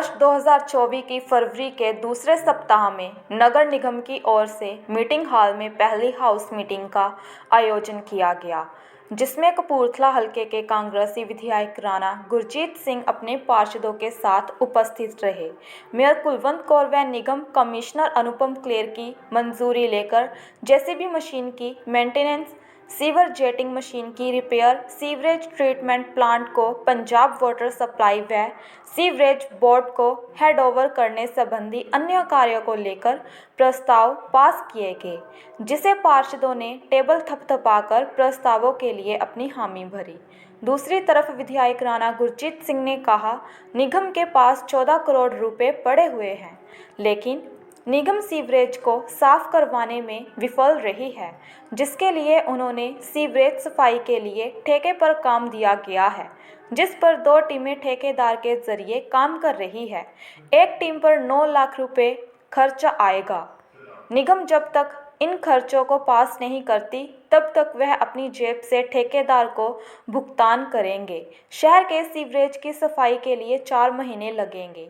वर्ष 2024 की फरवरी के दूसरे सप्ताह में नगर निगम की ओर से मीटिंग हॉल में पहली हाउस मीटिंग का आयोजन किया गया, जिसमें कपूरथला हलके के कांग्रेसी विधायक राणा गुरजीत सिंह अपने पार्षदों के साथ उपस्थित रहे। मेयर कुलवंत कौर व निगम कमिश्नर अनुपम क्लेर की मंजूरी लेकर जेसीबी मशीन की मेंटेनेंस सीवर जेटिंग मशीन की रिपेयर सीवरेज ट्रीटमेंट प्लांट को पंजाब वाटर सप्लाई व सीवरेज बोर्ड को हेड हैंडओवर करने संबंधी अन्य कार्यों को लेकर प्रस्ताव पास किए गए, जिसे पार्षदों ने टेबल थपथपाकर प्रस्तावों के लिए अपनी हामी भरी। दूसरी तरफ़ विधायक राणा गुरजीत सिंह ने कहा, निगम के पास चौदह करोड़ रुपए पड़े हुए हैं, लेकिन निगम सीवरेज को साफ़ करवाने में विफल रही है, जिसके लिए उन्होंने सीवरेज सफ़ाई के लिए ठेके पर काम दिया गया है, जिस पर दो टीमें ठेकेदार के ज़रिए काम कर रही है। एक टीम पर 9 लाख रुपए खर्च आएगा। निगम जब तक इन खर्चों को पास नहीं करती, तब तक वह अपनी जेब से ठेकेदार को भुगतान करेंगे। शहर के सीवरेज की सफ़ाई के लिए चार महीने लगेंगे।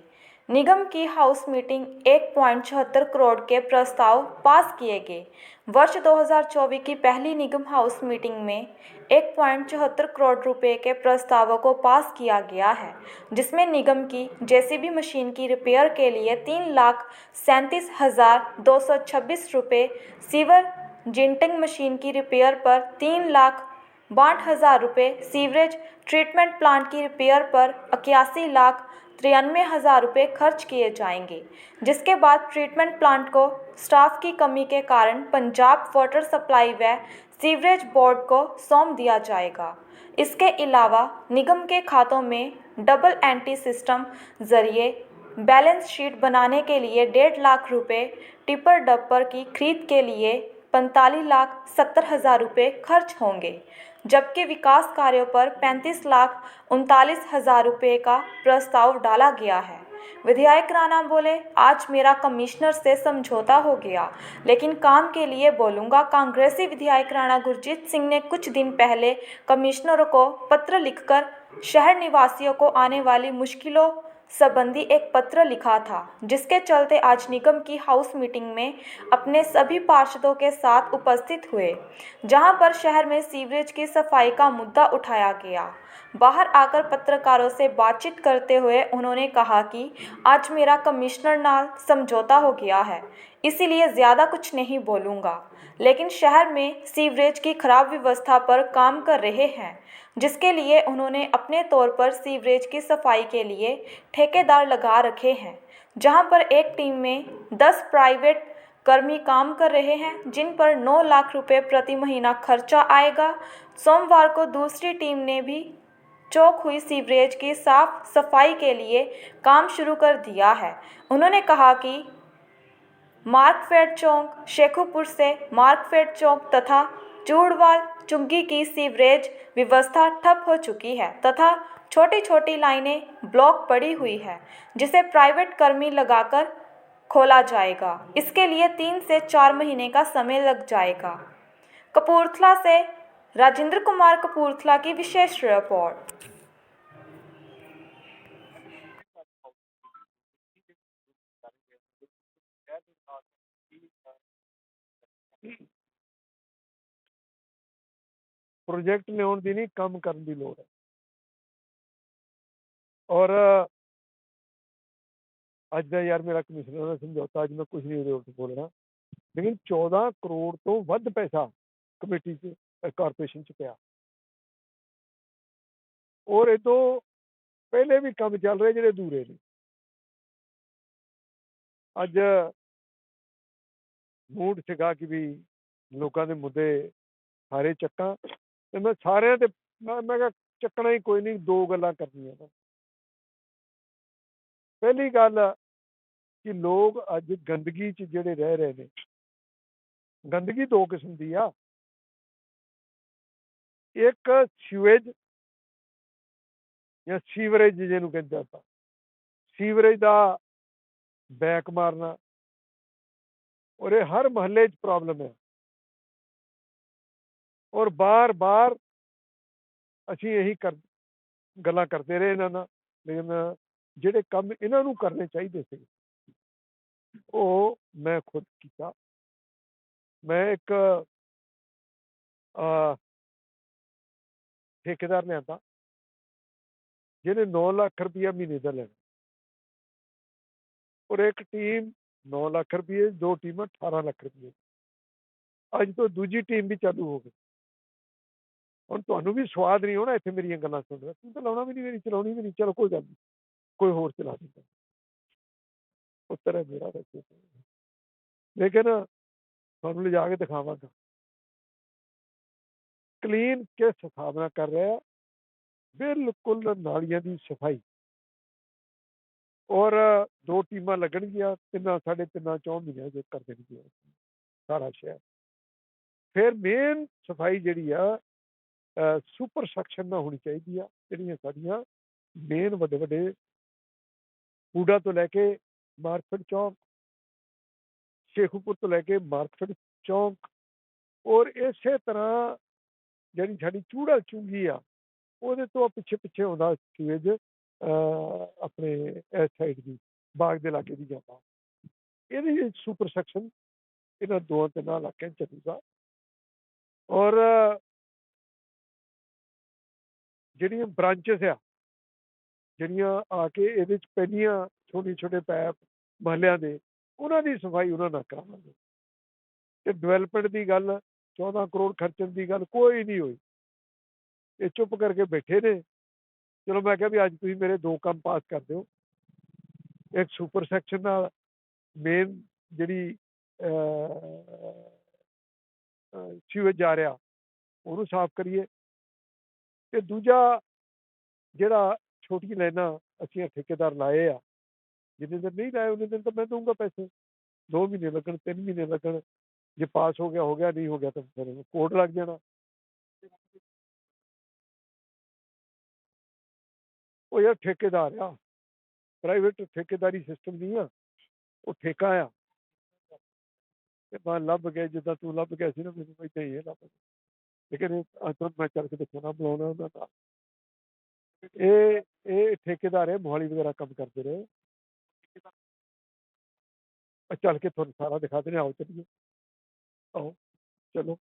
निगम की हाउस मीटिंग एक करोड़ के प्रस्ताव पास किए गए। वर्ष 2024 की पहली निगम हाउस मीटिंग में एक करोड़ रुपए के प्रस्तावों को पास किया गया है, जिसमें निगम की जेसीबी मशीन की रिपेयर के लिए तीन लाख सैंतीस हज़ार दो सौ छब्बीस रुपये सीवर जिंटिंग मशीन की रिपेयर पर तीन लाख बाठ हज़ार रुपये सीवरेज ट्रीटमेंट प्लांट की रिपेयर पर इक्यासी लाख तिरानवे हज़ार रुपये खर्च किए जाएँगे, जिसके बाद ट्रीटमेंट प्लांट को स्टाफ की कमी के कारण पंजाब वाटर सप्लाई व सीवरेज बोर्ड को सौंप दिया जाएगा। इसके अलावा निगम के खातों में डबल एंटी सिस्टम ज़रिए बैलेंस शीट बनाने के लिए डेढ़ लाख रुपए टिपर डपर की खरीद के लिए पैंतालीस लाख सत्तर हज़ार रुपये खर्च होंगे, जबकि विकास कार्यों पर पैंतीस लाख उनतालीस हज़ार रुपये का प्रस्ताव डाला गया है। विधायक राणा बोले, आज मेरा कमिश्नर से समझौता हो गया, लेकिन काम के लिए बोलूँगा। कांग्रेसी विधायक राणा गुरजीत सिंह ने कुछ दिन पहले कमिश्नरों को पत्र लिखकर शहर निवासियों को आने वाली मुश्किलों संबंधी एक पत्र लिखा था, जिसके चलते आज निगम की हाउस मीटिंग में अपने सभी पार्षदों के साथ उपस्थित हुए, जहाँ पर शहर में सीवरेज की सफ़ाई का मुद्दा उठाया गया। बाहर आकर पत्रकारों से बातचीत करते हुए उन्होंने कहा कि आज मेरा कमिश्नर नाल समझौता हो गया है, इसीलिए ज़्यादा कुछ नहीं बोलूँगा। लेकिन शहर में सीवरेज की खराब व्यवस्था पर काम कर रहे हैं, जिसके लिए उन्होंने अपने तौर पर सीवरेज की सफ़ाई के लिए ठेकेदार लगा रखे हैं, जहाँ पर एक टीम में 10 प्राइवेट कर्मी काम कर रहे हैं, जिन पर 9 लाख रुपए प्रति महीना खर्चा आएगा। सोमवार को दूसरी टीम ने भी चौक हुई सीवरेज की साफ़ सफ़ाई के लिए काम शुरू कर दिया है। उन्होंने कहा कि मार्कफेड चौक, शेखुपुर से मार्कफेड चौक तथा चूड़वाल चुंगी की सीवरेज व्यवस्था ठप हो चुकी है तथा छोटी छोटी लाइनें ब्लॉक पड़ी हुई है, जिसे प्राइवेट कर्मी लगाकर खोला जाएगा। इसके लिए तीन से चार महीने का समय लग जाएगा। कपूरथला से राजेंद्र कुमार कपूरथला की विशेष रिपोर्ट ਪ੍ਰੋਜੈਕਟ ਲਿਆਉਣ ਦੀ ਨਹੀਂ ਕੰਮ ਕਰਨ ਦੀ ਲੋੜ ਹੈ ਔਰ ਅੱਜ ਦਾ ਯਾਰ ਮੇਰਾ ਕਮਿਸ਼ਨਰ ਨਾਲ ਸਮਝੌਤਾ ਅੱਜ ਮੈਂ ਕੁਝ ਨਹੀਂ ਉਹਦੇ ਉੱਤੇ ਬੋਲਣਾ ਲੇਕਿਨ 14 ਕਰੋੜ ਤੋਂ ਵੱਧ ਪੈਸਾ ਕਮੇਟੀ 'ਚ ਕਾਰਪੋਰੇਸ਼ਨ 'ਚ ਪਿਆ। ਔਰ ਇਹ ਤੋਂ ਪਹਿਲੇ ਵੀ ਕੰਮ ਚੱਲ ਰਹੇ ਜਿਹੜੇ ਅਧੂਰੇ ਨੇ। ਅੱਜ ਮੂਡ ਸੀਗਾ ਕਿ ਵੀ ਲੋਕਾਂ ਦੇ ਮੁੱਦੇ ਸਾਰੇ ਚੱਕਾਂ ਤੇ ਮੈਂ ਸਾਰਿਆਂ ਤੇ ਮੈਂ ਮੈਂ ਕਿਹਾ ਚੱਕਣਾ ਹੀ ਕੋਈ ਨਹੀਂ, ਦੋ ਗੱਲਾਂ ਕਰਨੀਆਂ ਨੇ। ਪਹਿਲੀ ਗੱਲ ਕਿ ਲੋਕ ਅੱਜ ਗੰਦਗੀ 'ਚ ਜਿਹੜੇ ਰਹਿ ਰਹੇ ਨੇ, ਗੰਦਗੀ ਦੋ ਕਿਸਮ ਦੀ ਆ। ਇੱਕ ਸੀਵੇਜ ਜਾਂ ਸੀਵਰੇਜ ਜਿਹਨੂੰ ਕਹਿੰਦੇ ਆਪਾਂ। ਸੀਵਰੇਜ ਦਾ ਬੈਕ ਮਾਰਨਾ ਔਰ ਇਹ ਹਰ ਮਹੱਲੇ 'ਚ ਪ੍ਰੋਬਲਮ ਹੈ। ਔਰ ਬਾਰ-ਬਾਰ ਅਸੀਂ ਇਹੀ ਕਰ ਗੱਲਾਂ ਕਰਦੇ ਰਹੇ ਇਹਨਾਂ ਨਾਲ ਲੇਕਿਨ ਜਿਹੜੇ ਕੰਮ ਇਹਨਾਂ ਨੂੰ ਕਰਨੇ ਚਾਹੀਦੇ ਸੀ ਉਹ ਮੈਂ ਖੁਦ ਕੀਤਾ। ਮੈਂ ਇੱਕ ਅਹ, ਠੇਕੇਦਾਰ ਲਿਆਂਦਾ ਜਿਹਨੇ 9 ਲੱਖ ਰੁਪਇਆ ਮਹੀਨੇ ਦਾ ਲੈਣਾ ਔਰ ਇੱਕ ਟੀਮ 9 ਲੱਖ ਰੁਪਏ ਦੋ ਟੀਮਾਂ 18 ਲੱਖ ਰੁਪਏ ਅੱਜ ਤੋਂ ਦੂਜੀ ਟੀਮ ਵੀ ਚਾਲੂ ਹੋ ਗਈ ਹੁਣ ਤੁਹਾਨੂੰ ਵੀ ਸਵਾਦ ਨਹੀਂ ਆਉਣਾ ਇੱਥੇ ਮੇਰੀਆਂ ਗੱਲਾਂ ਸੁਣ ਰਿਹਾ ਤੂੰ ਤਾਂ ਲਾਉਣਾ ਵੀ ਨਹੀਂ ਮੇਰੀ ਚਲਾਉਣੀ ਵੀ ਨਹੀਂ ਚਲੋ ਕੋਈ ਗੱਲ ਨਹੀਂ ਕੋਈ ਹੋਰ ਚਲਾ ਦਿੰਦਾ ਉੱਤਰ ਹੈ ਮੇਰਾ ਵੈਸੇ ਲੇਕਿਨ ਤੁਹਾਨੂੰ ਲਿਜਾ ਕੇ ਦਿਖਾਵਾਂਗਾ ਕਲੀਨ ਕਿਸ ਹਿਸਾਬ ਨਾਲ ਕਰ ਰਿਹਾ ਬਿਲਕੁਲ ਨਾਲੀਆਂ ਦੀ ਸਫਾਈ ਔਰ ਦੋ ਟੀਮਾਂ ਲੱਗਣਗੀਆਂ ਤਿੰਨਾਂ ਸਾਢੇ ਤਿੰਨਾਂ ਚੌਂ ਮਹੀਨਿਆਂ ਚ ਕਰ ਦੇਣਗੀਆਂ ਸਾਰਾ ਸ਼ਹਿਰ ਫਿਰ ਮੇਨ ਸਫਾਈ ਜਿਹੜੀ ਆ ਸੁਪਰ ਸੈਕਸ਼ਨ ਨਾਲ ਹੋਣੀ ਚਾਹੀਦੀ ਆ ਜਿਹੜੀਆਂ ਸਾਡੀਆਂ ਮੇਨ ਵੱਡੇ ਵੱਡੇ ਕੂੜਾ ਤੋਂ ਲੈ ਕੇ ਮਾਰਕੀਟ ਚੌਂਕ ਸ਼ੇਖੂਪੁਰ ਤੋਂ ਲੈ ਕੇ ਮਾਰਕੀਟ ਚੌਂਕ ਔਰ ਇਸੇ ਤਰ੍ਹਾਂ ਜਿਹੜੀ ਸਾਡੀ ਚੂੜਾ ਚੁੰਗੀ ਆ, ਉਹਦੇ ਤੋਂ ਪਿੱਛੇ ਪਿੱਛੇ ਆਉਂਦਾ ਸੀਵੇਜ ਆਪਣੇ ਇਸ ਸਾਈਡ ਦੀ, ਬਾਗ ਦੇ ਇਲਾਕੇ ਦੀ ਜਾਂਦਾ ਇਹਦੀ ਸੁਪਰ ਸੈਕਸ਼ਨ ਇਹਨਾਂ ਦੋ ਤਿੰਨਾਂ ਇਲਾਕਿਆਂ 'ਚ ਚੱਲੂਗਾ ਔਰ ਜਿਹੜੀਆਂ ਬ੍ਰਾਂਚਸ ਆ, ਜਿਹੜੀਆਂ ਆ ਕੇ ਇਹਦੇ ਚ ਪੈਣੀਆਂ ਛੋਟੇ ਛੋਟੇ ਪੈਪ ਮਹੱਲਿਆਂ ਦੇ, ਉਹਨਾਂ ਦੀ ਸਫ਼ਾਈ ਉਹਨਾਂ ਨਾਲ ਕਰਾਵਾਂਗੇ। ਤੇ ਡਿਵੈਲਪਮੈਂਟ ਦੀ ਗੱਲ 14 ਕਰੋੜ ਖਰਚਣ ਦੀ ਗੱਲ ਕੋਈ ਨਹੀਂ ਹੋਈ ਇਹ ਚੁੱਪ ਕਰਕੇ ਬੈਠੇ ਨੇ ਚਲੋ ਮੈਂ ਕਿਹਾ ਵੀ ਅੱਜ ਤੁਸੀਂ ਮੇਰੇ ਦੋ ਕੰਮ ਪਾਸ ਕਰ ਦਿਓ ਇੱਕ ਸੁਪਰ ਸੈਕਸ਼ਨ ਨਾਲ ਮੇਨ ਜਿਹੜੀ ਸੀਵੇਜ ਜਾ ਰਿਹਾ ਉਹਨੂੰ ਸਾਫ਼ ਕਰੀਏ ਤੇ ਦੂਜਾ ਜਿਹੜਾ ਛੋਟੀ ਲਾਈਨਾਂ ਅਸੀਂ ਇਹ ਠੇਕੇਦਾਰ ਲਾਏ ਆ ਜਿੰਨੇ ਦਿਨ ਨਹੀਂ ਲਾਏ ਉਹਨੇ ਦਿਨ ਤਾਂ ਮੈਂ ਦਊਂਗਾ ਪੈਸੇ 2 ਮਹੀਨੇ ਲੱਗਣ 3 ਮਹੀਨੇ ਲੱਗਣ ਜੇ ਪਾਸ ਹੋ ਗਿਆ ਹੋ ਗਿਆ ਨਹੀਂ ਹੋ ਗਿਆ ਤਾਂ ਫਿਰ ਕੋਡ ਲੱਗ ਜਾਣਾ ਉਹ ਯਾਰ ਠੇਕੇਦਾਰ ਆ ਪ੍ਰਾਈਵੇਟ ਠੇਕੇਦਾਰੀ ਸਿਸਟਮ ਨਹੀਂ ਆ ਉਹ ਠੇਕਾ ਆ ਤੇ ਮੈਂ ਲੱਭ ਗਿਆ ਜਿੱਦਾਂ ਤੂੰ ਲੱਭ ਗਿਆ ਸੀ ਨਾ ਮੈਨੂੰ ਇੱਥੇ ਹੀ ਇਹ ਲੱਭ ਗਿਆ ਲੇਕਿਨ ਇਹ ਅੱਜ ਤੋਂ ਮੈਂ ਚੱਲ ਕੇ ਦੇਖਣਾ ਬੁਲਾਉਣਾ ਉਹਨਾਂ ਦਾ ਇਹ ਇਹ ਠੇਕੇਦਾਰ ਹੈ ਮੋਹਾਲੀ ਵਗੈਰਾ ਕੰਮ ਕਰਦੇ ਰਹੇ ਆ ਚੱਲ ਕੇ ਤੁਹਾਨੂੰ ਸਾਰਾ ਦਿਖਾ ਦਿੰਦੇ ਆਓ ਚੱਲੀਏ 哦怎么